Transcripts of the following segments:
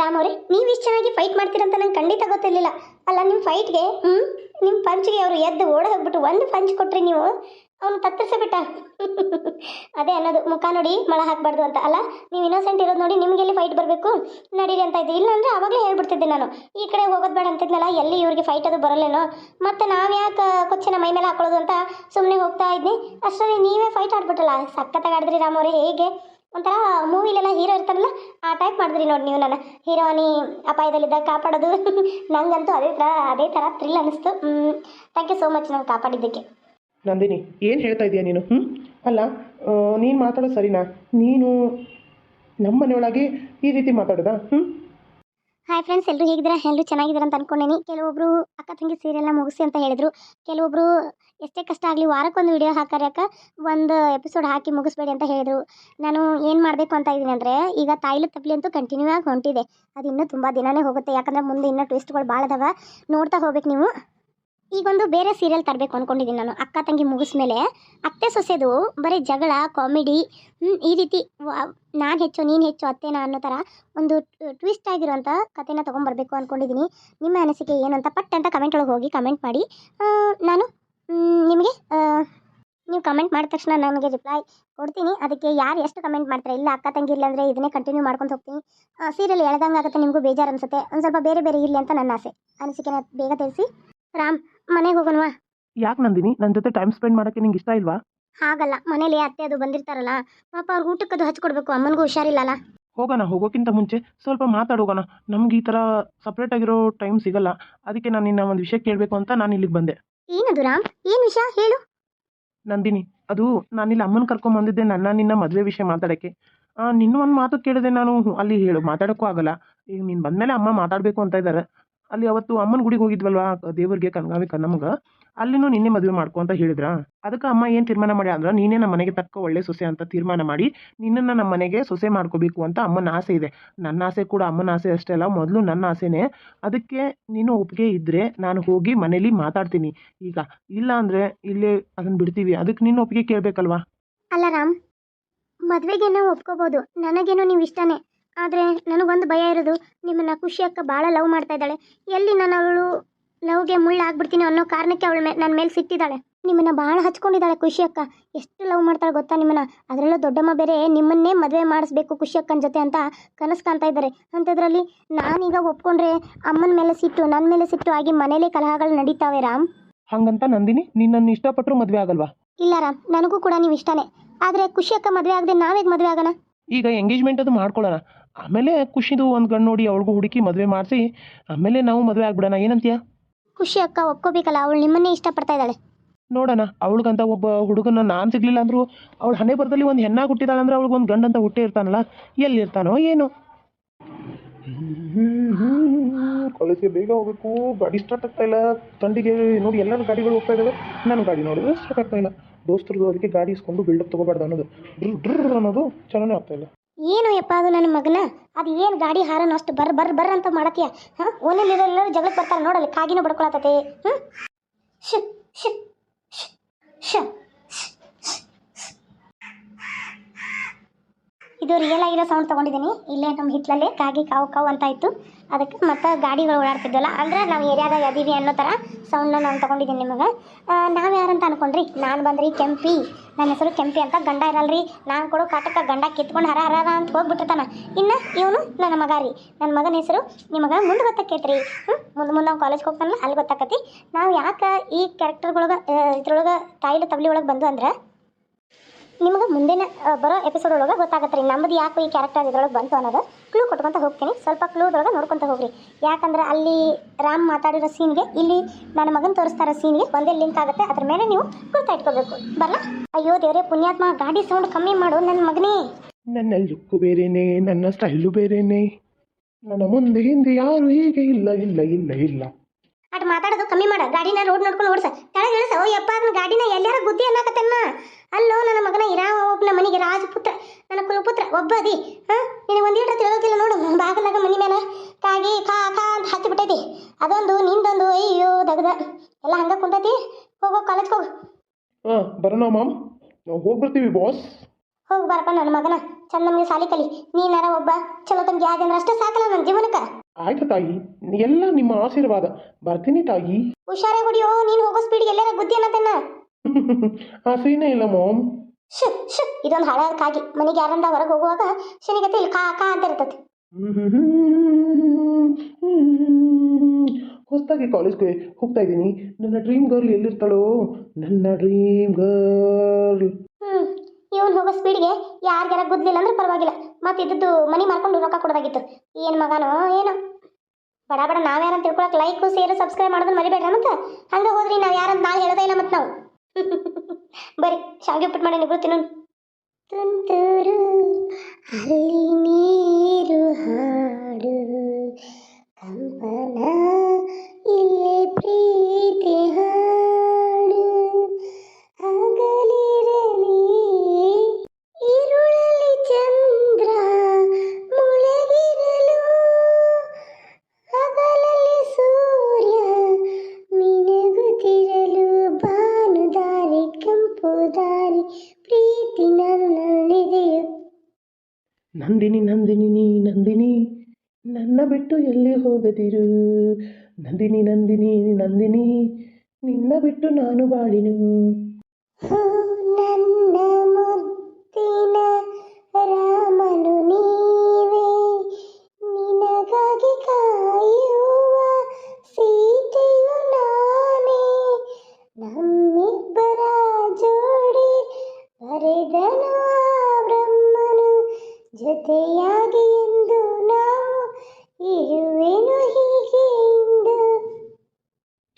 ರಾಮ್ ಅವರೇ, ನೀವು ಇಷ್ಟು ಚೆನ್ನಾಗಿ ಫೈಟ್ ಮಾಡ್ತೀರಂತ ನಂಗೆ ಖಂಡಿತ ಗೊತ್ತಿರಲಿಲ್ಲ. ಅಲ್ಲ ನಿಮ್ಮ ಫೈಟ್ಗೆ ಹ್ಞೂ ನಿಮ್ಮ ಪಂಚ್ಗೆ ಅವರು ಎದ್ದು ಓಡ ಹೋಗ್ಬಿಟ್ಟು ಒಂದು ಪಂಚ್ ಕೊಟ್ರಿ ನೀವು, ಅವನು ತತ್ತರಿಸಬಿಟ್ಟ ಅದೇ ಅನ್ನೋದು. ಮುಖ ನೋಡಿ, ಮಳ ಹಾಕಬಾರ್ದು ಅಂತ. ಅಲ್ಲ, ನೀವು ಇನ್ನೋಸೆಂಟ್ ಇರೋದು ನೋಡಿ ನಿಮ್ಗೆ ಎಲ್ಲಿ ಫೈಟ್ ಬರಬೇಕು? ನಡೀರಿ ಅಂತ ಇದ್ದೆ. ಇಲ್ಲ ಅಂದರೆ ಅವಾಗಲೇ ಹೇಳ್ಬಿಡ್ತಿದ್ದೆ ನಾನು. ಈ ಕಡೆ ಹೋಗೋದು ಬೇಡ ಅಂತಿದ್ನಲ್ಲ, ಎಲ್ಲಿ ಇವ್ರಿಗೆ ಫೈಟ್ ಅದು ಬರಲ್ಲೇನೋ? ಮತ್ತು ನಾವು ಯಾಕೆ ಕೊಚ್ಚಿನ ಮೈ ಮೇಲೆ ಹಾಕೊಳ್ಳೋದು ಅಂತ ಸುಮ್ಮನೆ ಹೋಗ್ತಾ ಇದ್ನಿ? ಅಷ್ಟರಲ್ಲಿ ನೀವೇ ಫೈಟ್ ಆಡ್ಬಿಟ್ಟಲ್ಲ ಸಕ್ಕತ್ತಾಗಿ ಆಡಿದ್ರಿ ರಾಮ್ ಹೇಗೆ? ಒಂಥರ ಮೂವಿಲೆಲ್ಲ ಹೀರೋ ಇರ್ತಾರಲ್ಲ ಆ ಟೈಪ್ ಮಾಡಿದ್ರಿ ನೋಡಿ ನೀವು ನನ್ನ. ಹೀರೋನಿ ಅಪಾಯದಲ್ಲಿದ್ದಾಗ ಕಾಪಾಡೋದು. ನಂಗಂತೂ ಅದೇ ಥರ ಅದೇ ಥರ ಥ್ರಿಲ್ ಅನ್ನಿಸ್ತು ಥ್ಯಾಂಕ್ ಯು ಸೋ ಮಚ್ ನಂಗೆ ಕಾಪಾಡಿದ್ದಕ್ಕೆ. ನಂದಿನಿ, ಏನು ಹೇಳ್ತಾ ಇದೀಯ ನೀನು? ಹ್ಞೂ ಅಲ್ಲ ನೀನು ಮಾತಾಡೋದು ಸರಿನಾ? ನೀನು ನಮ್ಮ ಮನೆಯೊಳಗೆ ಈ ರೀತಿ ಮಾತಾಡೋದಾ? ಹ್ಞೂ ಹಾಯ್ ಫ್ರೆಂಡ್ಸ್ ಎಲ್ಲರೂ ಹೇಗಿದ್ದೀರಾ? ಎಲ್ಲರೂ ಚೆನ್ನಾಗಿದ್ದೀರಾ ಅಂತ ಅನ್ಕೊಂಡೇನಿ. ಕೆಲವೊಬ್ರು ಅಕ್ಕ ತಂಗಿ ಸೀರಿಯಲ್ನ ಮುಗಿಸಿ ಅಂತ ಹೇಳಿದ್ರು. ಕೆಲವೊಬ್ಬರು ಎಷ್ಟೇ ಕಷ್ಟ ಆಗಲಿ ವಾರಕ್ಕೊಂದು ವಿಡಿಯೋ ಅಕ್ಕ ಒಂದು ಎಪಿಸೋಡ್ ಹಾಕಿ ಮುಗಿಸ್ಬೇಡಿ ಅಂತ ಹೇಳಿದರು. ನಾನು ಏನು ಮಾಡಬೇಕು ಅಂತ ಇದ್ದೀನಿ ಅಂದರೆ, ಈಗ ತಾಯಿಲು ತಪ್ಪಲಿ ಅಂತೂ ಕಂಟಿನ್ಯೂ ಆಗಿ ಹೊಂಟಿದೆ. ಅದು ಇನ್ನೂ ತುಂಬ ದಿನನೇ ಹೋಗುತ್ತೆ. ಯಾಕಂದರೆ ಮುಂದೆ ಇನ್ನೂ ಟ್ವಿಸ್ಟ್ಗಳು ಭಾಳ ಅದಾವ. ನೋಡ್ತಾ ಹೋಗ್ಬೇಕು ನೀವು. ಈಗೊಂದು ಬೇರೆ ಸೀರಿಯಲ್ ತರಬೇಕು ಅಂದ್ಕೊಂಡಿದ್ದೀನಿ ನಾನು. ಅಕ್ಕ ತಂಗಿ ಮುಗಿಸ್ಮೇಲೆ ಅತ್ತೆ ಸೊಸೆದು ಬರೀ ಜಗಳ ಕಾಮಿಡಿ ಈ ರೀತಿ ನಾನು ಹೆಚ್ಚು, ನೀನು ಹೆಚ್ಚು, ಅತ್ತೆನ ಅನ್ನೋ ಥರ ಒಂದು ಟ್ವಿಸ್ಟ್ ಆಗಿರುವಂಥ ಕಥೆನ ತೊಗೊಂಬರ್ಬೇಕು ಅಂದ್ಕೊಂಡಿದ್ದೀನಿ ನಿಮ್ಮ ಅನಿಸಿಕೆ ಏನು ಅಂತ ಪಟ್ ಅಂತ ಕಮೆಂಟ್ ಒಳಗೆ ಹೋಗಿ ಕಮೆಂಟ್ ಮಾಡಿ. ನಾನು ನಿಮಗೆ ನೀವು ಕಮೆಂಟ್ ಮಾಡಿದ ತಕ್ಷಣ ನನಗೆ ರಿಪ್ಲೈ ಕೊಡ್ತೀನಿ. ಅದಕ್ಕೆ ಯಾರು ಎಷ್ಟು ಕಮೆಂಟ್ ಮಾಡ್ತಾರೆ, ಇಲ್ಲ ಅಕ್ಕ ತಂಗಿ ಇಲ್ಲ ಅಂದರೆ ಇದನ್ನೇ ಕಂಟಿನ್ಯೂ ಮಾಡ್ಕೊಂಡು ಹೋಗ್ತೀನಿ. ಸೀರಿಯಲ್ ಎಳ್ದಂಗೆ ಆಗುತ್ತೆ ನಿಮಗೂ ಬೇಜಾರು ಅನಿಸುತ್ತೆ. ಒಂದು ಸ್ವಲ್ಪ ಬೇರೆ ಬೇರೆ ಇರಲಿ ಅಂತ ನನ್ನ ಆಸೆ. ಅನಿಸಿಕೆನ ಬೇಗ ತಿಳಿಸಿ. ರಾಮ್ ಮನೆಗೆ ಹೋಗೋಣವಾ? ಯಾಕೆ ನಂದಿನಿ? ನನ್ನ ಜೊತೆ ಟೈಮ್ ಸ್ಪೆಂಡ್ ಮಾಡೋಕೆ ನಿಂಗೆ ಇಷ್ಟ ಇಲ್ವಾ? ಹಾಗಲ್ಲ ಮನೇಲಿ ಅತ್ತೆ ಅದು ಬಂದಿರ್ತಾರಲ್ಲ ಪಾಪ ಅವ್ರಿಗೆ ಊಟಕ್ಕದು ಹಚ್ಕೊಡ್ಬೇಕು ಅಮ್ಮನಿಗೂ ಹುಷಾರಿಲ್ಲಲ್ಲ? ಹೋಗೋಣ ಹೋಗೋಕ್ಕಿಂತ ಮುಂಚೆ ಸ್ವಲ್ಪ ಮಾತಾಡೋಗೋಣ ನಮ್ಗೆ ಈ ಥರ ಸಪ್ರೇಟ್ ಆಗಿರೋ ಟೈಮ್ ಸಿಗಲ್ಲ. ಅದಕ್ಕೆ ನಾನು ನಿನ್ನ ಒಂದು ವಿಷಯ ಕೇಳಬೇಕು ಅಂತ ನಾನು ಇಲ್ಲಿಗೆ ಬಂದೆ. ಏನದು ರಾಮ್? ಏನು ವಿಷಯ? ಹೇಳು. ನಂದಿನಿ ಅದು ನಾನಿಲ್ಲಿ ಅಮ್ಮನ ಕರ್ಕೊಂಬಂದಿದ್ದೆ ನನ್ನ ನಿನ್ನ ಮದುವೆ ವಿಷಯ ಮಾತಾಡೋಕ್ಕೆ. ನಿನ್ನ ಒಂದು ಮಾತು ಕೇಳಿದೆ ನಾನು ಅಲ್ಲಿ ಹೇಳು ಮಾತಾಡೋಕ್ಕೂ ಆಗಲ್ಲ. ಈಗ ನೀನು ಬಂದಮೇಲೆ ಅಮ್ಮ ಮಾತಾಡಬೇಕು ಅಂತ ಇದ್ದಾರೆ ಅಲ್ಲಿ ಅವತ್ತು ಅಮ್ಮನ ಗುಡಿಗೆ ಹೋಗಿದ್ವಲ್ವಾ? ದೇವ್ರಿಗೆ ಕನಗಾವಿ ಕನ್ನಮ್ಗೆ ಅಲ್ಲಿನೂ ನಿನ್ನೆ ಮದುವೆ ಮಾಡ್ಕೊ ಅಂತ ಹೇಳಿದ್ರಾ? ಅದಕ್ಕೆ ಅಮ್ಮ ಏನು ತೀರ್ಮಾನ ಮಾಡಿ ಅಂದ್ರೆ, ನೀನೇ ನಮ್ಮ ಮನೆಗೆ ತಕ್ಕ ಒಳ್ಳೆ ಸೊಸೆ ಅಂತ ತೀರ್ಮಾನ ಮಾಡಿ, ನಿನ್ನನ್ನು ನಮ್ಮ ಮನೆಗೆ ಸೊಸೆ ಮಾಡ್ಕೋಬೇಕು ಅಂತ ಅಮ್ಮನ ಆಸೆ ಇದೆ. ನನ್ನ ಆಸೆ ಕೂಡ ಅಮ್ಮನ ಆಸೆ ಅಷ್ಟೇ ಅಲ್ಲ, ಮೊದಲು ನನ್ನ ಆಸೆನೇ. ಅದಕ್ಕೆ ನೀನು ಒಪ್ಪಿಗೆ ಇದ್ದರೆ ನಾನು ಹೋಗಿ ಮನೇಲಿ ಮಾತಾಡ್ತೀನಿ. ಈಗ ಇಲ್ಲ ಅಂದರೆ ಇಲ್ಲೇ ಅದನ್ನು ಬಿಡ್ತೀವಿ. ಅದಕ್ಕೆ ನಿನ್ನ ಒಪ್ಪಿಗೆ ಕೇಳಬೇಕಲ್ವಾ? ಅಲ್ಲ ರಾಮ್, ಮದುವೆಗೇನೋ ಒಪ್ಕೋಬೋದು. ನನಗೇನೋ ನೀವು ಇಷ್ಟನೇ. ಆದರೆ ನನಗೊಂದು ಭಯ ಇರೋದು ನಿಮ್ಮನ್ನ ಖುಷಿ ಅಕ್ಕ ಭಾಳ ಲವ್ ಮಾಡ್ತಾ ಇದ್ದಾಳೆ. ಎಲ್ಲಿ ನಾನು ಅವಳು ಲವ್ಗೆ ಮುಳ್ಳು ಆಗ್ಬಿಡ್ತೀನಿ ಅನ್ನೋ ಕಾರಣಕ್ಕೆ ಅವಳು ಮೇ ನನ್ನ ಮೇಲೆ ಸಿಟ್ಟಿದ್ದಾಳೆ. ನಿಮ್ಮನ್ನ ಭಾಳ ಹಚ್ಕೊಂಡಿದ್ದಾಳೆ ಖುಷಿ ಅಕ್ಕ. ಎಷ್ಟು ಲವ್ ಮಾಡ್ತಾಳೆ ಗೊತ್ತಾ ನಿಮ್ಮನ್ನ? ಅದರಲ್ಲೂ ದೊಡ್ಡಮ್ಮ ಬೇರೆ ನಿಮ್ಮನ್ನೇ ಮದುವೆ ಮಾಡಿಸ್ಬೇಕು ಖುಷಿ ಅಕ್ಕನ ಜೊತೆ ಅಂತ ಕನಸು ಕಾಣ್ತಾ ಇದ್ದಾರೆ. ಅಂಥದ್ರಲ್ಲಿ ನಾನೀಗ ಒಪ್ಕೊಂಡ್ರೆ ಅಮ್ಮನ ಮೇಲೆ ಸಿಟ್ಟು ನನ್ನ ಮೇಲೆ ಸಿಟ್ಟು ಆಗಿ ಮನೇಲೆ ಕಲಹಗಳು ನಡೀತಾವೆ ರಾಮ್. ಹಂಗಂತ ನಂದಿನಿ ನಿನ್ನನ್ನು ಇಷ್ಟಪಟ್ಟರು ಮದುವೆ ಆಗಲ್ವಾ? ಇಲ್ಲ ರಾಮ್ ನನಗೂ ಕೂಡ ನೀವು ಇಷ್ಟನೇ. ಆದರೆ ಖುಷಿ ಅಕ್ಕ ಮದುವೆ ಆಗದೆ ನಾವೇಗೆ ಮದುವೆ ಆಗೋಣ? ಈಗ ಎಂಗೇಜ್ಮೆಂಟ್ ಅದು ಮಾಡ್ಕೊಳ್ಳೋಣ. ಆಮೇಲೆ ಖುಷಿದು ಒಂದು ಗಂಡು ನೋಡಿ ಅವಳಿಗೂ ಹುಡುಕಿ ಮದುವೆ ಮಾಡಿಸಿ ಆಮೇಲೆ ನಾವು ಮದುವೆ ಆಗ್ಬಿಡೋಣ. ಏನಂತೀಯ? ಖುಷಿ ಅಕ್ಕ ಒಪ್ಕೋಬೇಕಲ್ಲ ಅವಳು ನಿಮ್ಮನ್ನೇ ಇಷ್ಟಪಡ್ತಾ ಇದ್ದಾಳೆ. ನೋಡೋಣ ಅವಳಿಗಂತ ಒಬ್ಬ ಹುಡುಗನ ನಾನು ಸಿಗ್ಲಿಲ್ಲ ಅಂದರೂ ಅವಳು ಹಣೆ ಬರದಲ್ಲಿ ಒಂದು ಹೆಣ್ಣಾಗಿ ಹುಟ್ಟಿದಾಳೆ ಅಂದ್ರೆ ಅವಳಿಗೆ ಒಂದು ಗಂಡಂತ ಹುಟ್ಟೇ ಇರ್ತಾನಲ್ಲ ಎಲ್ಲಿರ್ತಾನೋ ಏನು. ಕಾಲೇಜಿಗೆ ಬೇಗ ಹೋಗಬೇಕು. ಗಾಡಿ ಸ್ಟಾರ್ಟ್ ಆಗ್ತಾ ಇಲ್ಲ. ತಂಡಿಗೆ ನೋಡಿ ಎಲ್ಲರೂ ಗಾಡಿಗಳು ಹೋಗ್ತಾ ಇದ್ದಾವೆ ನನ್ನ ಗಾಡಿ ನೋಡಿದ್ರೆ ಸ್ಟಾರ್ಟ್ ಆಗ್ತಾ ಇಲ್ಲ. ದೋಸ್ತರದು ಅದಕ್ಕೆ ಗಾಡಿ ಇಸ್ಕೊಂಡು ಬಿಲ್ಡಪ್ ತಗೋಬಾರ್ದು ಅನ್ನೋದು. ಡ್ರ್ ಡ್ರ್ ಅನ್ನೋದು ಚಲನೆ ಆಗ್ತಾ ಇಲ್ಲ. ಏನು ಯಪ್ಪ ಅದು ನನ್ನ ಮಗನ? ಅದು ಏನು ಗಾಡಿ ಹಾರನ ಅಷ್ಟು ಬರ್ ಬರ್ ಬರ್ ಅಂತ ಮಾಡತ್ತೀಯ ಹಾಂ? ಓನಲ್ಲಿ ಎಲ್ಲರೂ ಜಗಳಕ್ಕೆ ಬರ್ತಾರೆ ನೋಡಲ್ಲಿ, ಕಾಗಿನೂ ಬಡ್ಕೊಳತತೆ ಹ್ಞೂ ಶ್ ಶ್ ಶ್. ಇದು ರಿಯಲ್ ಆಗಿರೋ ಸೌಂಡ್ ತೊಗೊಂಡಿದ್ದೀನಿ. ಇಲ್ಲೇ ನಮ್ಮ ಹಿಟ್ಲಲ್ಲೇ ಕಾಗಿ ಕಾವು ಕಾವು ಅಂತ ಇತ್ತು. ಅದಕ್ಕೆ ಮತ್ತೆ ಗಾಡಿಗಳು ಓಡಾಡ್ತಿದ್ವಲ್ಲ ಅಂದ್ರೆ ನಾವು ಏರಿಯಾದಾಗ ಅದೀವಿ ಅನ್ನೋ ಥರ ಸೌಂಡ್ನ ನಾನು ತೊಗೊಂಡಿದ್ದೀನಿ ನಿಮಗೆ. ನಾವು ಯಾರಂತ ಅನ್ಕೊಂಡ್ರಿ? ನಾನು ಬಂದ್ರಿ ಕೆಂಪಿ. ನನ್ನ ಹೆಸರು ಕೆಂಪಿ ಅಂತ ಗಂಡ ಇರಲ್ರಿ. ನಾನು ಕೊಡೋ ಕಾಟಕ್ಕೆ ಗಂಡ ಕಿತ್ಕೊಂಡು ಹರ ಹರ ಅಂತ ಹೋಗ್ಬಿಟ್ಟಿರ್ತಾನ. ಇನ್ನು ಇವನು ನನ್ನ ಮಗ ರೀ. ನನ್ನ ಮಗನ ಹೆಸರು ನಿಮಗೆ ಮುಂದೆ ಗೊತ್ತಾಕೈತ್ರಿ ಹ್ಞೂ ಮುಂದೆ ಮುಂದೆ ನಾವು ಕಾಲೇಜ್ಗೆ ಹೋಗ್ತಾನಲ್ಲ, ಅಲ್ಲಿ ಗೊತ್ತಾಕತಿ. ನಾವು ಯಾಕೆ ಈ ಕ್ಯಾರೆಕ್ಟರ್ಗಳೊಳಗೆ ಇದ್ರೊಳಗೆ ತಾಯಿಲು ತಬ್ಲಿ ಒಳಗೆ ಬಂದು ಅಂದ್ರೆ ನಿಮ್ಗೆ ಮುಂದಿನ ಬರೋ ಎಪಿಸೋಡ್ ಒಳಗೆ ಗೊತ್ತಾಗತ್ತೆ ರೀ. ನಮ್ಮದು ಯಾಕೆ ಈ ಕ್ಯಾರೆಕ್ಟರ್ ಇದ್ರೊಳಗೆ ಬಂತು ಅನ್ನೋದು. ಕ್ಲೂ ಕೊಟ್ಕೊಂತ ಹೋಗ್ತೀನಿ. ಸ್ವಲ್ಪ ಕ್ಲೂದೊಳಗೆ ನೋಡ್ಕೊಂತ ಹೋಗ್ರಿ. ಯಾಕಂದ್ರೆ ಅಲ್ಲಿ ರಾಮ್ ಮಾತಾಡಿರೋ ಸೀನ್ಗೆ ಇಲ್ಲಿ ನನ್ನ ಮಗನ ತೋರಿಸ್ತಾರೋ ಸೀನ್ಗೆ ಒಂದೇ ಲಿಂಕ್ ಆಗುತ್ತೆ. ಅದ್ರ ಮೇಲೆ ನೀವು ಕುರ್ತಾ ಇಟ್ಕೋಬೇಕು. ಬರಲ್ಲ ಅಯ್ಯೋ ದೇವರೇ, ಪುಣ್ಯಾತ್ಮ ಗಾಡಿ ಸೌಂಡ್ ಕಮ್ಮಿ ಮಾಡು ನನ್ನ ಮಗನೇ. ನನ್ನ ಲುಕ್ಕು ಬೇರೆನೇ, ನನ್ನ ಸ್ಟೈಲು ಬೇರೆನೇ. ನನ್ನ ಮುಂದೆ ಹಿಂದೆ ಯಾರು ಹೀಗೆ ಇಲ್ಲ ಇಲ್ಲ ಇಲ್ಲ ಇಲ್ಲ. ಅಟ್ ಮಾತಾಡೋದು ಕಮ್ಮಿ ಮಾಡ. ಗಾಡಿನ ರೋಡ್ ನೋಡ್ಕೊಂಡು ಓಡ್ಸ. ಕೆಳಗೆ ಇಳಿಸ ಓ, ಯಪ್ಪ ಅದನ್ನ ಗಾಡಿನ ಎಲ್ಲಾರ ಗುದ್ದಿ ಅನ್ನಕತ್ತನ್ನ ಅಲ್ಲೋ, ನನ್ನ ಮಗನ ಇರಾ ಒಬ್ಬನ ಮನೆಗೆ ರಾಜಪುತ್ರ, ನನ್ನ ಕುಲಪುತ್ರ ಒಬ್ಬ ಅದಿ ಹಾಂ? ನಿನಗೆ ಒಂದು ತಿಳಿಯೋದಿಲ್ಲ ನೋಡು. ಬಾಗಲಾಗ ಮನೆ ಮೇಲೆ ಕಾಗಿ, ಕಾ ಕಾ ಅಂತ ಹಚ್ಚಿ ಬಿಟ್ಟೈತಿ ಅದೊಂದು, ನಿಂದೊಂದು, ಅಯ್ಯೋ, ದಗದ. ಎಲ್ಲ ಹಂಗ ಕುಂತೈತಿ? ಹೋಗೋ ಕಾಲೇಜ್ಗೆ ಹೋಗು. ಹಾಂ ಬರೋಣ ಮಾಮ್. ನಾವು ಹೋಗಿ ಬರ್ತೀವಿ ಬಾಸ್ ಹೋಗಿ ಬಾರಪ್ಪ ನನ್ನ ಮಗನ. ಚಂದ ನಮಗೆ ಸಾಲಿ ಕಲಿ. ನೀನಾರ ಒಬ್ಬ ಚಲೋ ತಂಗಿ ಆದ್ರೆ ಅಷ್ಟೇ ಸಾಕಲ್ಲ ನನ್ನ ಜೀವನಕ್ಕೆ. ಆಯ್ತು ತಾಯಿ. ಎಲ್ಲ ನಿಮ್ಮ ಆಶೀರ್ವಾದ. ಬರ್ತೀನಿ ತಾಯಿ. ಹುಷಾರೇ ಹೊಡಿಯೋ ನೀನು ಹೋಗೋ ಸ್ಪೀಡ್ ಎಲ್ಲಾರ ಗುದ್ದಿ ಅನ್ನತನ್ನ ಆಸೆನೇ ಇಲ್ಲ ಮೋಮ್. ಶು ಶು ಇದೊಂದು ಹಳೆಯ ಕಾಗಿ. ಮನೆಗೆ ಯಾರಂದ ಹೊರಗೆ ಹೋಗುವಾಗ ಶನಿಗತೆ ಇಲ್ಲಿ ಕಾ ಕಾ ಅಂತ ಇರ್ತೈತಿ. ಹೊಸದಾಗಿ ಕಾಲೇಜ್ಗೆ ಹೋಗ್ತಾ ಇದ್ದೀನಿ. ನನ್ನ ಡ್ರೀಮ್ ಗರ್ಲ್ ಎಲ್ಲಿರ್ತಾಳೋ? ನನ್ನ ಡ್ರೀಮ್ ಗರ್ಲ್ ಇವನ್ ಹೋಗೋ ಸ್ಪೀಡ್ಗೆ ಯಾರಿಗಾರ ಗುದ್ಲಿಲ್ಲ ಅಂದ್ರೆ ಪರವಾಗಿಲ್ಲ. ಮತ್ತೆ ಇದ್ದದ್ದು ಮನಿ ಮಾರ್ಕೊಂಡು ರೊಕ್ಕ ಕೊಡೋದಾಗಿತ್ತು. ಏನು ಮಗನೋ, ಏನೋ. ಬಡ ಬಡ ನಾವ್ಯಾರಂತ ತಿಳ್ಕೊಳಕ್ ಲೈಕ್ ಶೇರ್ ಸಬ್ಸ್ಕ್ರೈಬ್ ಮಾಡೋದನ್ನ ಮರಿಬೇಡ್ರ ಮತ್ತೆ? ಹಂಗ ಹೋದ್ರಿ ನಾವ್ ಯಾರಂತ ನಾಳೆ ಹೇಳೋದೇ ಇಲ್ಲ ಮತ್ತೆ ನಾವು. ಬರಿ, ಶಾವಿಗೆ ಉಪ್ಪಿಟ್ಟು ಮಾಡಿ ಇಬ್ರು ತಿನ್ನೋಣ ತುಂತುರು, ಅಲ್ಲಿ ನೀರು ಹಾಡು, ಕಂಪನ ನನ್ನ ಬಿಟ್ಟು ಎಲ್ಲಿ ಹೋಗದಿರು? ನಂದಿನಿ ನಂದಿನಿ ನಂದಿನಿ, ನಿನ್ನ ಬಿಟ್ಟು ನಾನು ಬಾಳಿನು. ನನ್ನ ಮುದ್ದಿನ ರಾಮನು ನೀವೇ. ನಿನಗಾಗಿ ಕಾಯುವ ಸೀತೆಯು ನಾನೇ. ನಮ್ಮಿಬ್ಬರ ಜೋಡಿ ಬರೆದನು ಬ್ರಹ್ಮನು. ಜೊತೆಯಾಗಿ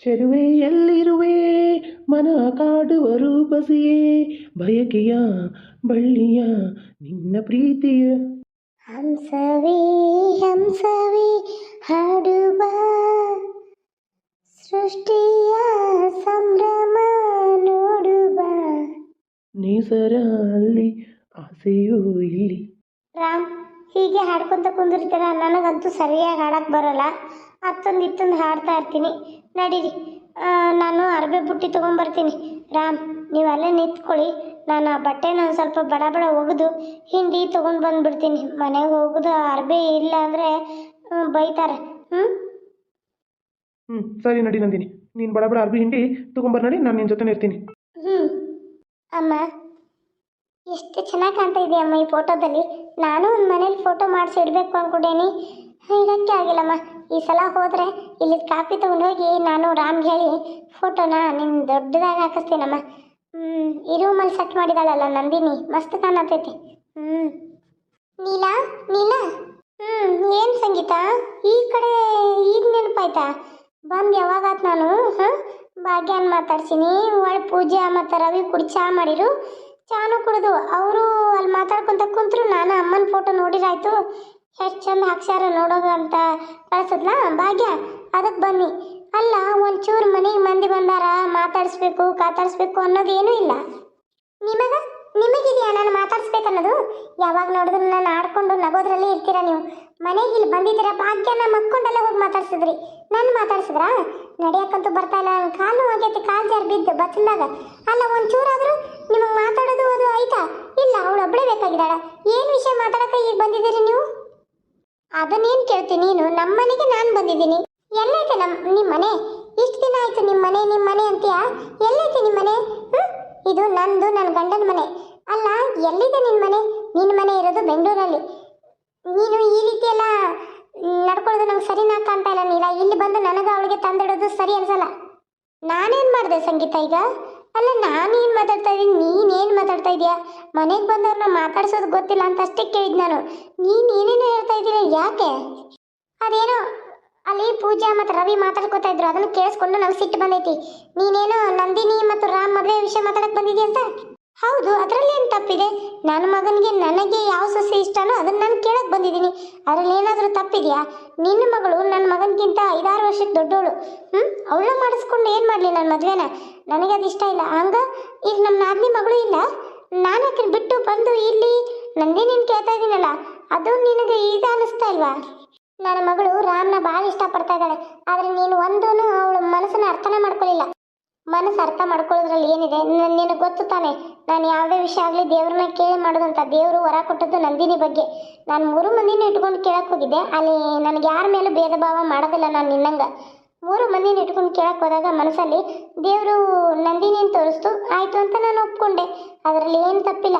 ಚೆರುವೆ ಎಲ್ಲಿರುವೆ? ಮನ ಕಾಡುವ ರೂಪಸಿಯೇ? ಬಯಕೆಯ ಬಳ್ಳಿಯ ನಿನ್ನ ಪ್ರೀತಿಯ. ಹಂಸವೇ ಹಂಸವೇ ಹಾಡುವ. ಸೃಷ್ಟಿಯ ಸಂಭ್ರಮ ನೋಡುವ. ಬಾ ಅಲ್ಲಿ ಆಸೆಯೂ ಇಲ್ಲಿ. ರಾಮ್ ಹೀಗೆ ಹಾಡ್ಕೊಂತ ಕುಂದಿರ್ತೀರ? ನನಗಂತೂ ಸರಿಯಾಗಿ ಹಾಡಕ್ಕೆ ಬರಲ್ಲ. ಅತ್ತೊಂದು ಇತ್ತೊಂದು ಹಾಡ್ತಾ ಇರ್ತೀನಿ. ನಡೀರಿ. ನಾನು ಅರ್ಬೆ ಬುಟ್ಟಿ ತೊಗೊಂಬರ್ತೀನಿ. ರಾಮ್ ನೀವು ಅಲ್ಲೇ ನಿಂತ್ಕೊಳ್ಳಿ. ನಾನು ಆ ಬಟ್ಟೆನ ಒಂದು ಸ್ವಲ್ಪ ಬಡ ಬಡ ಒಗೆದು ಹಿಂಡಿ ತೊಗೊಂಡು ಬಂದುಬಿಡ್ತೀನಿ. ಮನೆಗೆ ಹೋಗೋದು ಅರ್ಬೆ ಇಲ್ಲ ಅಂದರೆ ಬೈತಾರೆ. ಹ್ಞೂ ಹ್ಞೂ ಸರಿ ನಡಿ ನಂದಿನಿ. ನೀನು ಬಡ ಬಡ ಅರ್ಬಿ ಹಿಂಡಿ ತೊಗೊಂಬರ್ ನಡಿ ನಾನು ನಿನ್ನ ಜೊತೆ ಇರ್ತೀನಿ. ಹ್ಞೂ ಅಮ್ಮ ಎಷ್ಟು ಚೆನ್ನಾಗಿ ಕಾಣ್ತಾ ಇದೆಯಮ್ಮ ಅಮ್ಮ ಈ ಫೋಟೋದಲ್ಲಿ? ನಾನು ಒಂದು ಮನೇಲಿ ಫೋಟೋ ಮಾಡಿಸಿ ಇಡಬೇಕು ಅಂದ್ಕೊಂಡೇನಿ ಇಡೋಕ್ಕೆ ಆಗಿಲ್ಲಮ್ಮ. ಈ ಸಲ ಹೋದರೆ ಇಲ್ಲಿ ಕಾಪಿ ತೊಗೊಂಡು ಹೋಗಿ ನಾನು ರಾಮ್ಗೆ ಹೇಳಿ ಫೋಟೋನ ನಿಮ್ಮ ದೊಡ್ಡದಾಗಿ ಹಾಕಿಸ್ತೀನಮ್ಮ. ಹ್ಞೂ ಈ ರೂಮಲ್ಲಿ ಸೆಟ್ ಮಾಡಿದಾಳಲ್ಲ ನಂದಿನಿ, ಮಸ್ತ್ ಕಾಣತೈತಿ. ಹ್ಞೂ ನೀಲಾ ನೀಲಾ. ಹ್ಞೂ ಏನು ಸಂಗೀತ? ಈ ಕಡೆ ಈಗ ನೆನಪಾಯ್ತಾ? ಬಂದು ಯಾವಾಗಾತ್ ನಾನು? ಹಾಂ? ಭಾಗ್ಯನ ಮಾತಾಡ್ಸೀನಿ ಒಳ್ಳೆ ಪೂಜೆ ಮತ್ತು ರವಿ ಕುಡಿ ಚಾ ಮಾಡಿರು. ಚಾನು ಕುಡಿದು, ಅವರು ಅಲ್ಲಿ ಮಾತಾಡ್ಕೊತ ಕುಂತ್ರು, ನಾನು ಅಮ್ಮನ ಫೋಟೋ ನೋಡಿರಾಯ್ತು. ಎಷ್ಟು ಚಂದ ಹಾಕ್ಸ್ಯಾರ ನೋಡೋದು ಅಂತ ಕಳ್ಸದ್ನ ಭಾಗ್ಯ ಅದಕ್ಕೆ ಬನ್ನಿ. ಅಲ್ಲ, ಒಂಚೂರು ಮನೆಗೆ ಮಂದಿ ಬಂದಾರ, ಮಾತಾಡಿಸ್ಬೇಕು, ಕಾತಾಡಿಸ್ಬೇಕು ಅನ್ನೋದು ಏನೂ ಇಲ್ಲ. ನಿಮಗ, ನಿಮಗಿದೆಯಾ ನಾನು ಮಾತಾಡಿಸ್ಬೇಕನ್ನೋದು? ಯಾವಾಗ ನೋಡಿದ್ರು ನಾನು ಆಡ್ಕೊಂಡು ನಗೋದ್ರಲ್ಲಿ ಇರ್ತೀರಾ ನೀವು? ಮನೆಗೆ ಇಲ್ಲಿ ಬಂದಿದ್ದೀರ? ಭಾಗ್ಯನ ಮಕ್ಕೊಂಡೆಲ್ಲ ಹೋಗಿ ಮಾತಾಡ್ಸಿದ್ರಿ. ನಾನು ಮಾತಾಡ್ಸಿದ್ರಾ? ನಡೆಯಕ್ಕಂತೂ ಬರ್ತಾ ಇಲ್ಲ. ನನ್ನ ಕಾಲು ಆಗೈತಿ ಕಾಲು ಜಾರಿ ಬಿದ್ದು ಬಚ್ಚಲ್ದಾಗ ಅಲ್ಲ, ಒಂಚೂರಾದ್ರೂ ನಿಮಗೆ ಮಾತಾಡೋದು ಅದು ಆಯ್ತಾ? ಇಲ್ಲ ಅವಳು ಒಬ್ಬಳೇ ಬೇಕಾಗಿದ್ದಾಳ. ಏನು ವಿಷಯ ಮಾತಾಡಕ್ಕೆ ಈಗ ಬಂದಿದ್ದೀರಿ ನೀವು? ಅದನ್ನೇನು ಕೇಳ್ತೀನಿ ನೀನು? ನಮ್ಮ ಮನೆಗೆ ನಾನು ಬಂದಿದ್ದೀನಿ. ಎಲ್ಲೈತೆ ನಮ್ ನಿಮ್ಮ ಮನೆ ಇಷ್ಟು ದಿನ ಆಯ್ತು ನಿಮ್ಮ ಮನೆ ನಿಮ್ಮ ಮನೆ ಅಂತೀಯ? ಎಲ್ಲೈತೆ ನಿಮ್ಮ ಮನೆ ಇದು ನಂದು ನನ್ನ ಗಂಡನ ಮನೆ. ಅಲ್ಲ, ಎಲ್ಲಿದೆ ನಿನ್ನ ಮನೆ? ನಿನ್ನ ಮನೆ ಇರೋದು ಬೆಂಗಳೂರಲ್ಲಿ. ನೀನು ಈ ರೀತಿ ಎಲ್ಲ ನಡ್ಕೊಳ್ಳೋದು ನಂಗೆ ಸರಿನಾ ಕಾಣ್ತಾ ಇಲ್ಲ ನೀಲ? ಇಲ್ಲಿ ಬಂದು ನನಗೆ ಅವಳಿಗೆ ತಂದಿಡೋದು ಸರಿ ಅನ್ಸಲ್ಲ. ನಾನೇನು ಮಾಡಿದೆ ಸಂಗೀತ ಈಗ? ಅಲ್ಲ ನಾನೇನು ಮಾತಾಡ್ತಾ ಇದ್ದೀನಿ ನೀನೇನು ಮಾತಾಡ್ತಾ ಇದೀಯಾ? ಮನೆಗೆ ಬಂದವ್ರನ್ನ ಮಾತಾಡ್ಸೋದು ಗೊತ್ತಿಲ್ಲ ಅಂತ ಅಷ್ಟೇ ಕೇಳಿದ್ ನಾನು. ನೀನು ಏನೇನೋ ಹೇಳ್ತಾ ಇದ್ದೀರ ಯಾಕೆ? ಅದೇನೋ, ಅಲ್ಲಿ ಪೂಜಾ ಮತ್ತು ರವಿ ಮಾತಾಡ್ಕೋತಾ ಇದ್ರು, ಅದನ್ನು ಕೇಳಿಸ್ಕೊಂಡು ನಂಗೆ ಸಿಟ್ಟು ಬಂದೈತಿ. ನೀನೇನೋ ನಂದಿನಿ ಮತ್ತು ರಾಮ್ ಮದುವೆ ವಿಷಯ ಮಾತಾಡಕ್ ಬಂದಿದ್ಯಾ ಅಂತ? ಹೌದು, ಅದರಲ್ಲಿ ಏನು ತಪ್ಪಿದೆ? ನನ್ನ ಮಗನಿಗೆ ನನಗೆ ಯಾವ ಸಸಿ ಇಷ್ಟನೋ ಅದನ್ನ ನಾನು ಕೇಳಕ್ ಬಂದಿದ್ದೀನಿ. ಅದರಲ್ಲಿ ಏನಾದರೂ ತಪ್ಪಿದೆಯಾ? ನಿನ್ನ ಮಗಳು ನನ್ನ ಮಗನಿಗಿಂತ ಐದಾರು ವರ್ಷಕ್ಕೆ ದೊಡ್ಡವಳು ಹ್ಞೂ ಅವಳು ಮಾಡಿಸ್ಕೊಂಡು ಏನು ಮಾಡಲಿ ನನ್ನ ಮದುವೆನ? ನನಗೆ ಅದು ಇಷ್ಟ ಇಲ್ಲ. ಹಂಗ, ಈಗ ನಮ್ಮ ನಾದಿನಿ ಮಗಳು ಇಲ್ಲ, ನಾನು ಬಿಟ್ಟು ಬಂದು ಇಲ್ಲಿ ನಂದೇ ನೀನು ಕೇಳ್ತಾ ಇದ್ದೀನಲ್ಲ ಅದು ನಿನಗೆ ಈಗ ಅನಿಸ್ತಾ ಇಲ್ವಾ? ನನ್ನ ಮಗಳು ರಾಮ್ನ ಭಾಳ ಇಷ್ಟಪಡ್ತಾ ಇದ್ದಾಳೆ, ಆದರೆ ನೀನು ಒಂದೂ ಅವಳು ಮನಸ್ಸನ್ನ ಅರ್ಥನೇ ಮಾಡ್ಕೊಳ್ಳಿಲ್ಲ ಮನಸ್ಸು ಅರ್ಥ ಮಾಡ್ಕೊಳ್ಳೋದ್ರಲ್ಲಿ ಏನಿದೆ? ನನ್- ನಿನಗೆ ಗೊತ್ತು ತಾನೆ, ನಾನು ಯಾವುದೇ ವಿಷಯ ಆಗಲಿ ದೇವ್ರನ್ನ ಕೇಳಿ ಮಾಡೋದಂತ ದೇವರು ಹೊರ ಕೊಟ್ಟದ್ದು ನಂದಿನಿ ಬಗ್ಗೆ. ನಾನು ಮೂರು ಮಂದಿನ ಇಟ್ಕೊಂಡು ಕೇಳಕ್ಕೆ ಹೋಗಿದ್ದೆ, ಅಲ್ಲಿ ನನಗೆ ಯಾರ ಮೇಲೂ ಭೇದ ಭಾವ ಮಾಡೋದಿಲ್ಲ ನಾನು ನಿನ್ನಂಗೆ. ಮೂರು ಮಂದಿನ ಇಟ್ಕೊಂಡು ಕೇಳಕ್ಕೆ ಹೋದಾಗ ಮನಸ್ಸಲ್ಲಿ, ದೇವರು ನಂದಿನಿಯನ್ನು ತೋರಿಸ್ತು, ಆಯಿತು ಅಂತ ನಾನು ಒಪ್ಕೊಂಡೆ. ಅದರಲ್ಲಿ ಏನು ತಪ್ಪಿಲ್ಲ.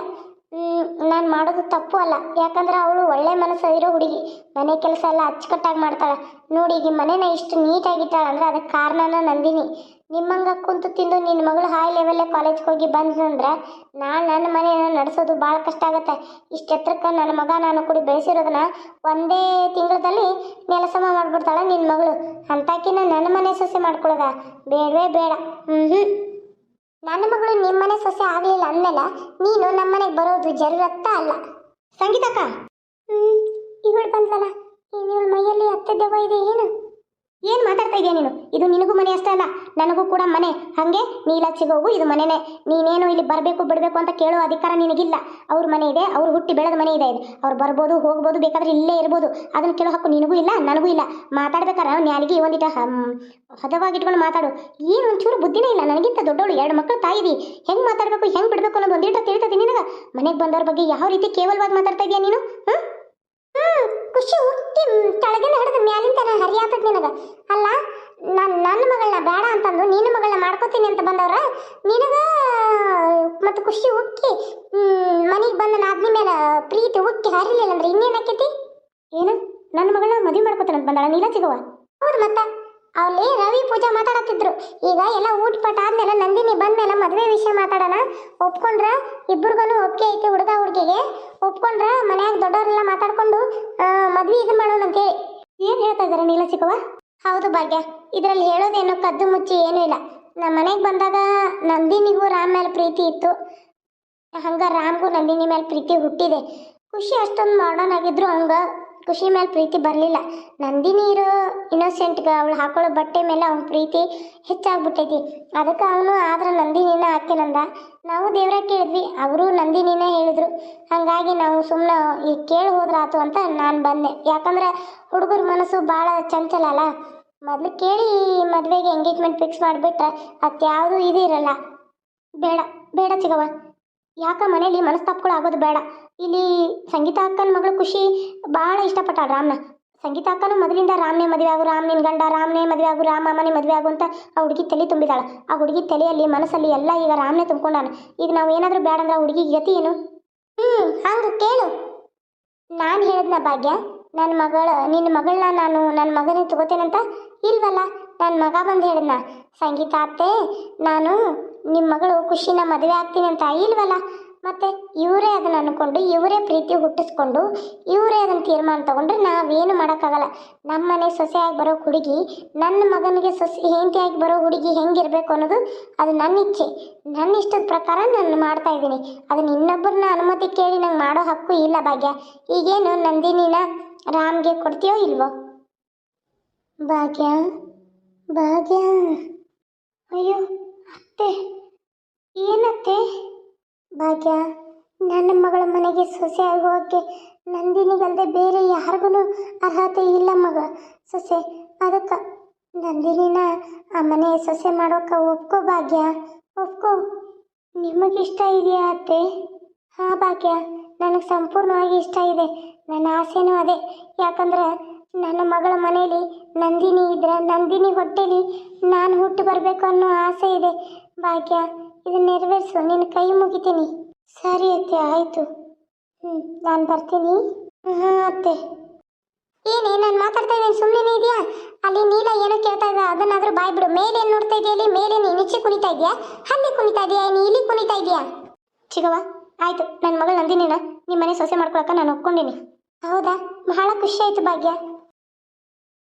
ನಾನು ಮಾಡೋದು ತಪ್ಪು ಅಲ್ಲ. ಯಾಕಂದ್ರೆ ಅವಳು ಒಳ್ಳೆ ಮನಸ್ಸು ಇರೋ ಹುಡುಗಿ. ಮನೆ ಕೆಲಸ ಎಲ್ಲ ಅಚ್ಚುಕಟ್ಟಾಗಿ ಮಾಡ್ತಾಳೆ. ನೋಡಿ ಈಗ ಮನೇನ ಇಷ್ಟು ನೀಟಾಗಿ ಇಟ್ಟಾಳ ಅಂದ್ರೆ ಅದಕ್ಕೆ ಕಾರಣನ ನಂದಿನಿ. ನಿಮ್ಮಂಗ ಕುಂತು ತಿಂದು ನಿನ್ನ ಮಗಳು ಹೈ ಲೆವೆಲ್ಲೇ ಕಾಲೇಜ್ಗೆ ಹೋಗಿ ಬಂದಂದ್ರೆ ನಾನು ನನ್ನ ಮನೆಯನ್ನು ನಡೆಸೋದು ಭಾಳ ಕಷ್ಟ ಆಗುತ್ತೆ. ಇಷ್ಟು ಎತ್ತರಕ್ಕೆ ನನ್ನ ಮಗ ನಾನು ಕೂಡಿ ಬೆಳೆಸಿರೋದನ್ನ ಒಂದೇ ತಿಂಗಳಲ್ಲಿ ನೆಲಸಮ ಮಾಡಿಬಿಡ್ತಾಳೆ ನಿನ್ನ ಮಗಳು. ಅಂತಾಕಿನ ನನ್ನ ಮನೆ ಸೊಸೆ ಮಾಡ್ಕೊಳ್ಳೋದ ಬೇಡವೇ ಬೇಡ. ಹ್ಞೂ ಹ್ಞೂ ನನ್ನ ಮಗಳು ನಿಮ್ಮನೆ ಸೊಸೆ ಆಗಲಿಲ್ಲ ಅಂದಮೇಲೆ ನೀನು ನಮ್ಮ ಮನೆಗೆ ಬರೋದು ಜರುರತ್ತ ಅಲ್ಲ. ಸಂಗೀತಕ್ಕ. ಹ್ಞೂ ಇವಳು ಬಂದ್ಲಲ್ಲ ಏನು ಇವಳ ಮೈಯಲ್ಲಿ ಅತ್ತೆ ದೆವ್ವ ಇದೆ ಏನು? ಮಾತಾಡ್ತಾ ಇದೆಯಾ ನೀನು? ಇದು ನಿನಗೂ ಮನೆ ಅಷ್ಟೇ ಅಲ್ಲ, ನನಗೂ ಕೂಡ ಮನೆ. ಹಂಗೆ ನೀಲಾಚಿಗೆ ಹೋಗು, ಇದು ಮನೆನೇ. ನೀನೇನು ಇಲ್ಲಿ ಬರಬೇಕು, ಬಿಡಬೇಕು ಅಂತ ಕೇಳೋ ಅಧಿಕಾರ ನಿನಗಿಲ್ಲ. ಅವ್ರ ಮನೆ ಇದೆ, ಅವ್ರು ಹುಟ್ಟಿ ಬೆಳೆದ ಮನೆ ಇದೆ ಇದು. ಅವ್ರು ಬರ್ಬೋದು, ಹೋಗ್ಬೋದು, ಬೇಕಾದ್ರೆ ಇಲ್ಲೇ ಇರ್ಬೋದು. ಅದನ್ನು ಕೇಳೋ ಹಕ್ಕು ನಿನಗೂ ಇಲ್ಲ, ನನಗೂ ಇಲ್ಲ. ಮಾತಾಡ್ಬೇಕಾರೆ ನ್ಯಾಲಿಗೆ ಒಂದಿಟ ಹದವಾಗಿಟ್ಕೊಂಡು ಮಾತಾಡು. ಏನು ಒಂಚೂರು ಬುದ್ಧಿನೇ ಇಲ್ಲ, ನನಗಿಂತ ದೊಡ್ಡವಳು, ಎರಡು ಮಕ್ಕಳು ತಾಯಿದಿ ಹೆಂಗೆ ಮಾತಾಡಬೇಕು, ಹೆಂಗೆ ಬಿಡಬೇಕು ಅನ್ನೋದು ಒಂದಿಟ ತಿಳ್ತದೆ ನಿನಗೆ? ಮನೆಗೆ ಬಂದವ್ರ ಬಗ್ಗೆ ಯಾವ ರೀತಿ ಕೇವಲವಾಗಿ ಮಾತಾಡ್ತಾ ಇದೀಯ ನೀನು? ಹ್ಮ್? ಖುಷಿ ಹುಟ್ಟಿ ಕೆಳಗಿನ ಹಿಡಿದು ಮ್ಯಾಲಿನ ತನ ಹರಿಯಾತದ ನಿನಗ ಅಲ್ಲ ನಾನು ನನ್ನ ಮಗಳನ್ನ ಬೇಡ ಅಂತಂದು ನಿನ್ನ ಮಗಳನ್ನ ಮಾಡ್ಕೋತೀನಿ ಅಂತ ಬಂದವ್ರ? ನಿನಗ, ಮತ್ತು ಖುಷಿ ಉಕ್ಕಿ ಮನೆಗೆ ಬಂದ ನಾದ್ನಿ ಮೇಲೆ ಪ್ರೀತಿ ಉಕ್ಕಿ ಹರಿಲಿಲ್ಲ ಅಂದ್ರೆ ಇನ್ನೇನು ಆಕೈತಿ? ಏನು? ನನ್ನ ಮಗಳನ್ನ ಮದುವೆ ಮಾಡ್ಕೋತಾನಂತ ಬಂದಾಳ, ನೀಲ ಸಿಗವ ಹೌದು ಮತ್ತ. ಅಲ್ಲಿ ರವಿ ಪೂಜಾ ಮಾತಾಡತ್ತಿದ್ರು. ಈಗ ಎಲ್ಲ ಊಟ ಪಟ ಆದ್ಮೇಲೆ ನಂದಿನಿ ಬಂದ್ಮೇಲೆ ಮದುವೆ ವಿಷಯ ಮಾತಾಡೋಣ. ಒಪ್ಕೊಂಡ್ರ ಇಬ್ಬರಿಗೂ ಒಪ್ಪಿಗೆ ಐತಿ ಹುಡುಗ ಹುಡುಗಿಗೆ. ಒಪ್ಕೊಂಡ್ರ ಮನ್ಯಾಗ ದೊಡ್ಡವರೆಲ್ಲ ಮಾತಾಡ್ಕೊಂಡು ಮದುವೆ ಮದ್ವೆ ಇದು ಮಾಡೋಣ ಅಂತೇಳಿ ಏನ್ ಹೇಳ್ತಾ ಇದಾರೆ ನೀಲ ಚಿಕ್ಕವ ಹೌದು ಭಾಗ್ಯ. ಇದರಲ್ಲಿ ಹೇಳೋದೇನು ಕದ್ದು ಮುಚ್ಚಿ ಏನೂ ಇಲ್ಲ. ನಮ್ಮ ಮನೆಗೆ ಬಂದಾಗ ನಂದಿನಿಗೂ ರಾಮ್ ಮೇಲೆ ಪ್ರೀತಿ ಇತ್ತು. ಹಂಗ ರಾಮ್ಗೂ ನಂದಿನಿ ಮೇಲೆ ಪ್ರೀತಿ ಹುಟ್ಟಿದೆ. ಖುಷಿ ಅಷ್ಟೊಂದು ಮಾಡರ್ನ್ ಆಗಿದ್ರು ಖುಷಿ ಮೇಲೆ ಪ್ರೀತಿ ಬರಲಿಲ್ಲ. ನಂದಿನಿ ಇರೋ ಇನ್ನೋಸೆಂಟ್ಗೆ ಅವಳು ಹಾಕೊಳ್ಳೋ ಬಟ್ಟೆ ಮೇಲೆ ಅವನ ಪ್ರೀತಿ ಹೆಚ್ಚಾಗ್ಬಿಟ್ಟೈತಿ. ಅದಕ್ಕೆ ಅವನು, ಆದ್ರೆ ನಂದಿನಿನ ಹಾಕಿನಂದ ನಾವು ದೇವ್ರ ಕೇಳಿದ್ವಿ, ಅವರು ನಂದಿನಿನ ಹೇಳಿದ್ರು. ಹಾಗಾಗಿ ನಾವು ಸುಮ್ಮನೆ ಈ ಕೇಳಿ ಹೋದ್ರಾತು ಅಂತ ನಾನು ಬಂದೆ. ಯಾಕಂದ್ರೆ ಹುಡುಗರ ಮನಸ್ಸು ಭಾಳ ಚಂಚಲ ಅಲ್ಲ ಮೊದಲು ಕೇಳಿ ಮದುವೆಗೆ ಎಂಗೇಜ್ಮೆಂಟ್ ಫಿಕ್ಸ್ ಮಾಡಿಬಿಟ್ರೆ ಅದ್ಯಾವುದು ಇದು ಇರಲ್ಲ. ಬೇಡ ಬೇಡ ಚಿಗವ ಯಾಕ ಮನೇಲಿ ಮನಸ್ತಾಪಗಳು ಆಗೋದು ಬೇಡ. ಇಲ್ಲಿ ಸಂಗೀತ ಅಕ್ಕನ ಮಗಳು ಖುಷಿ ಭಾಳ ಇಷ್ಟಪಟ್ಟ ರಾಮ್ನ. ಸಂಗೀತ ಅಕ್ಕನು ಮೊದಲಿಂದ ರಾಮ್ನೇ ಮದುವೆ ಆಗು ರಾಮ್ ನಿನ್ ಗಂಡ, ರಾಮ್ನೇ ಮದುವೆ ಆಗು, ರಾಮ ಅಮ್ಮನೇ ಮದುವೆ ಆಗು ಅಂತ ಆ ಹುಡುಗಿ ತಲೆ ತುಂಬಿದಾಳ. ಆ ಹುಡುಗಿ ತಲೆಯಲ್ಲಿ, ಮನಸ್ಸಲ್ಲಿ ಎಲ್ಲ ಈಗ ರಾಮ್ನೇ ತುಂಬ್ಕೊಂಡಾನ. ಈಗ ನಾವು ಏನಾದರೂ ಬೇಡ ಅಂದ್ರೆ ಆ ಹುಡುಗಿ ಗತಿ ಏನು? ಹ್ಞೂ ಹಂಗೆ ಕೇಳು. ನಾನು ಹೇಳಿದ್ನ ಭಾಗ್ಯ ನನ್ನ ಮಗಳ, ನಿನ್ನ ಮಗಳನ್ನ ನಾನು ನನ್ನ ಮಗನೇ ತಗೋತೇನಂತ? ಇಲ್ವಲ್ಲ ನನ್ನ ಮಗ ಬಂದು ಹೇಳಿದ್ನ. ಸಂಗೀತ ಅತ್ತೆ, ನಾನು ನಿಮ್ಮ ಮಗಳು ಖುಷಿನ ಮದುವೆ ಆಗ್ತೀನಿ ಅಂತ ಇಲ್ವಲ್ಲ, ಮತ್ತೆ ಇವರೇ ಅದನ್ನ ಅನ್ಕೊಂಡು, ಇವರೇ ಪ್ರೀತಿ ಹುಟ್ಟಿಸ್ಕೊಂಡು, ಇವರೇ ಅದನ್ನ ತೀರ್ಮಾನ ತಗೊಂಡ್ರೆ ನಾವೇನು ಮಾಡೋಕ್ಕಾಗಲ್ಲ. ನಮ್ಮ ಮನೆ ಸೊಸೆಯಾಗಿ ಬರೋ ಹುಡುಗಿ, ನನ್ನ ಮಗನಿಗೆ ಸೊಸೆ, ಹೆಂಡತಿಯಾಗಿ ಬರೋ ಹುಡುಗಿ ಹೆಂಗಿರ್ಬೇಕು ಅನ್ನೋದು ಅದು ನನ್ನ ಇಚ್ಛೆ. ನನ್ನ ಇಷ್ಟದ ಪ್ರಕಾರ ನಾನು ಮಾಡ್ತಾ ಇದ್ದೀನಿ. ಅದನ್ನ ಇನ್ನೊಬ್ಬರನ್ನ ಅನುಮತಿ ಕೇಳಿ ನಂಗೆ ಮಾಡೋ ಹಕ್ಕು ಇಲ್ಲ ಭಾಗ್ಯ. ಈಗೇನು ನಂದಿನಿನ ರಾಮ್ಗೆ ಕೊಡ್ತೀಯೋ ಇಲ್ವೋ? ಭಾಗ್ಯ ಭಾಗ್ಯ. ಅಯ್ಯೋ, ಅತ್ತೆ, ಏನತ್ತೆ? ಭಾಗ್ಯ, ನನ್ನ ಮಗಳ ಮನೆಗೆ ಸೊಸೆ ಆಗೋಕ್ಕೆ ನಂದಿನಿಗಲ್ಲದೆ ಬೇರೆ ಯಾರಿಗೂ ಅರ್ಹತೆ ಇಲ್ಲ ಮಗ. ಸೊಸೆ, ಅದಕ್ಕೆ ನಂದಿನಿನ ಆ ಮನೆ ಸೊಸೆ ಮಾಡೋಕೆ ಒಪ್ಕೋ ಭಾಗ್ಯ, ಒಪ್ಕೋ. ನಿಮಗಿಷ್ಟ ಇದೆಯಾ ಅತ್ತೆ? ಹಾಂ ಭಾಗ್ಯ, ನನಗೆ ಸಂಪೂರ್ಣವಾಗಿ ಇಷ್ಟ ಇದೆ. ನನ್ನ ಆಸೆನೂ ಅದೇ. ಯಾಕಂದ್ರೆ ನನ್ನ ಮಗಳ ಮನೆಯಲ್ಲಿ ನಂದಿನಿ ಇದ್ರೆ ನಂದಿನಿ ಹೊಟ್ಟೆಲಿ ನಾನು ಹುಟ್ಟು ಬರಬೇಕು ಅನ್ನೋ ಆಸೆ ಇದೆ. ಭಾಗ್ಯ, ಇದನ್ನ ನೆರವೇರಿಸು. ನಿನ್ನ ಕೈ ಮುಗಿತೀನಿ. ಸರಿ ಅತ್ತೆ, ಆಯಿತು. ಹ್ಞೂ ನಾನು ಬರ್ತೀನಿ. ಹಾಂ, ಅತ್ತೆ. ಏನೇ, ನಾನು ಮಾತಾಡ್ತಾ ಇದ್ದೀನಿ. ಸುಮ್ಮನೆ ಇದೆಯಾ? ಅಲ್ಲಿ ನೀಲ ಏನೋ ಕೇಳ್ತಾ ಇದ್ದ. ಅದನ್ನಾದರೂ ಬಾಯ್ ಬಿಡು. ಮೇಲೆ ಏನು ನೋಡ್ತಾ ಇದೆಯಾ ಅಲ್ಲಿ ಮೇಲೆ ನೀನು ನಿಚ್ಚೆ ಕುಣಿತಾ ಇದೆಯಾ? ಅಲ್ಲಿ ಕುಣಿತಾ ಇದೆಯಾ? ನೀ ಇಲ್ಲಿ ಕುಣಿತಾ ಇದೆಯಾ? ಚಿಗವ ಆಯಿತು. ನನ್ನ ಮಗಳು ನಂದಿನಿನ ನಿಮ್ಮ ಮನೆ ಸೊಸೆ ಮಾಡ್ಕೊಳಕ್ಕೆ ನಾನು ಒಪ್ಕೊಂಡಿನಿ. ಹೌದಾ? ಬಹಳ ಖುಷಿ ಆಯ್ತು ಭಾಗ್ಯ.